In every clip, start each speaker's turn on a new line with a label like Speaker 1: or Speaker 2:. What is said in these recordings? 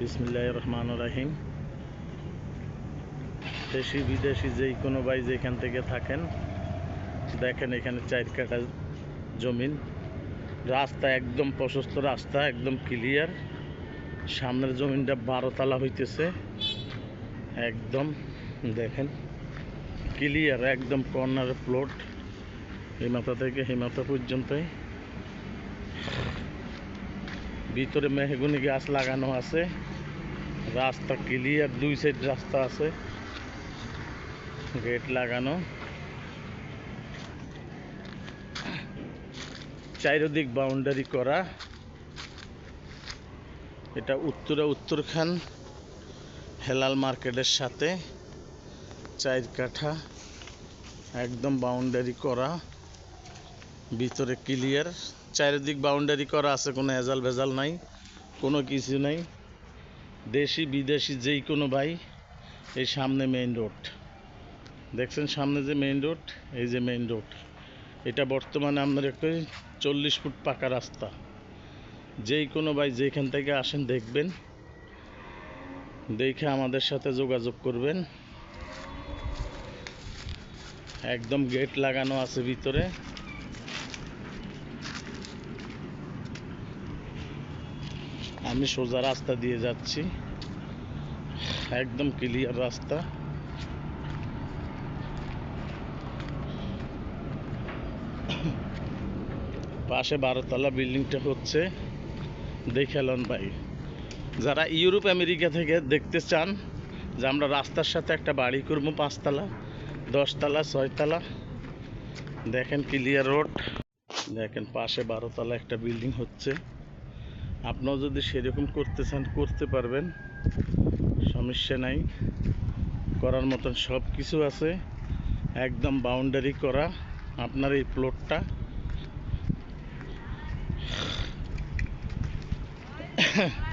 Speaker 1: বিসমিল্লাহ রহমান রাহিম। দেশি বিদেশি যেই কোনো ভাই যেখান থেকে থাকেন, দেখেন এখানে চার কাটা জমিন। রাস্তা একদম প্রশস্ত রাস্তা, একদম ক্লিয়ার সামনের জমিনটা বারো তালা হইতেছে। একদম, দেখেন ক্লিয়ার একদম কর্নার প্লট মাথা থেকে মাথা পর্যন্তই। ভিতরে মেহগুনি গাছ লাগানো আছে। রাস্তা ক্লিয়ার দুই সাইড রাস্তা আছে। গেট লাগানো। চারিদিক বাউন্ডারি করা। এটা উত্তরা উত্তরখান, হেলাল মার্কেটের সাথে চার কাঠা, একদম বাউন্ডারি করা, ভিতরে ক্লিয়ার চারিদিক বাউন্ডারি করা আছে, কোনো এজাল ভেজাল নাই, কোনো কিছু নাই। দেশি, বিদেশি যেই কোনো ভাই, এই সামনে মেইন রোড দেখছেন সামনে যে মেইন রোড এই যে মেইন রোড এটা বর্তমানে আপনার একটা চল্লিশ ফুট পাকা রাস্তা। যেই কোনো ভাই যেখান থেকে আসেন দেখবেন। দেখে আমাদের সাথে যোগাযোগ করবেন। একদম গেট লাগানো আছে ভিতরে। আমি সোজা রাস্তা দিয়ে যাচ্ছি। একদম ক্লিয়ার রাস্তা। পাশে বারোতলা বিল্ডিংটা হচ্ছে। দেখালন ভাই। যারা ইউরোপ, আমেরিকা থেকে দেখতে চান যে আমরা রাস্তার সাথে একটা বাড়ি করব, পাঁচতলা, দশতলা, ছয়তলা, দেখেন ক্লিয়ার রোড দেখেন পাশে বারোতলা একটা বিল্ডিং হচ্ছে। আপনিও যদি সেরকম করতে চান, করতে পারবেন। সমস্যা নাই। করার মতন সব কিছু আছে। একদম বাউন্ডারি করা। আপনার এই প্লটটা
Speaker 2: সকালে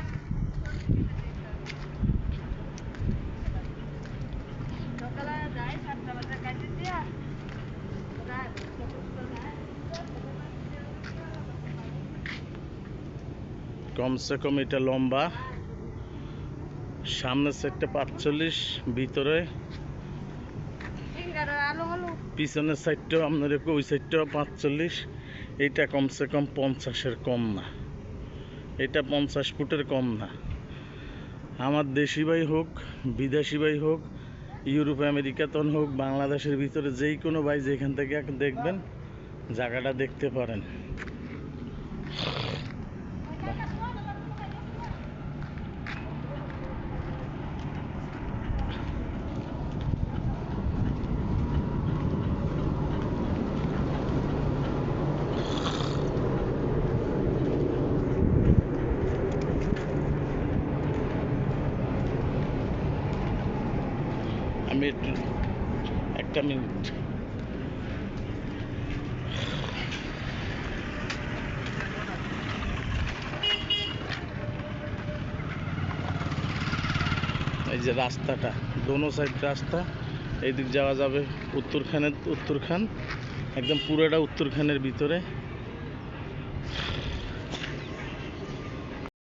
Speaker 1: কমসে কম এটা লম্বা। সামনের সাইডটা পাঁচচল্লিশ, ভিতরে পিছনের সাইডটাও আপনার ওই সাইডটাও পাঁচচল্লিশ এইটা কমসে কম পঞ্চাশের কম না। এটা পঞ্চাশ ফুটের কম না। আমার দেশি ভাই হোক, বিদেশি ভাই হোক, ইউরোপ আমেরিকাতন হোক, বাংলাদেশের ভিতরে যেই কোনো ভাই যেখান থেকে দেখবেন, জায়গাটা দেখতে পারেন। আমি একটু, একটা মিনিট এই যে রাস্তাটা, দোনো সাইড রাস্তা, এইদিক যাওয়া যাবে উত্তরখানের উত্তরখান, একদম পুরোটা উত্তরখানের ভিতরে।